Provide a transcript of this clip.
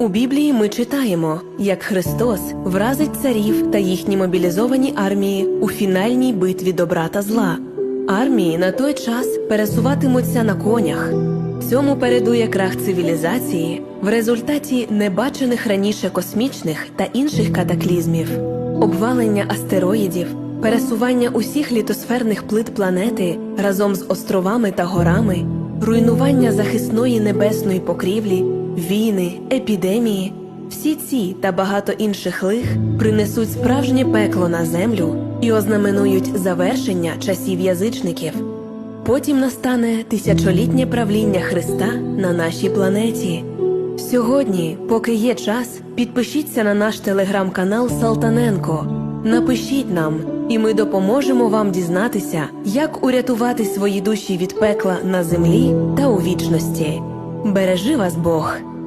У Біблії ми читаємо, як Христос вразить царів та їхні мобілізовані армії у фінальній битві добра та зла. Армії на той час пересуватимуться на конях. Цьому передує крах цивілізації в результаті небачених раніше космічних та інших катаклізмів, обвалення астероїдів, пересування усіх літосферних плит планети разом з островами та горами, руйнування захисної небесної покрівлі, війни, епідемії. Всі ці та багато інших лих принесуть справжнє пекло на землю і ознаменують завершення часів язичників. Потім настане тисячолітнє правління Христа на нашій планеті. Сьогодні, поки є час, підпишіться на наш телеграм-канал Салтаненко. Напишіть нам, і ми допоможемо вам дізнатися, як урятувати свої душі від пекла на землі та у вічності. Бережи вас Бог!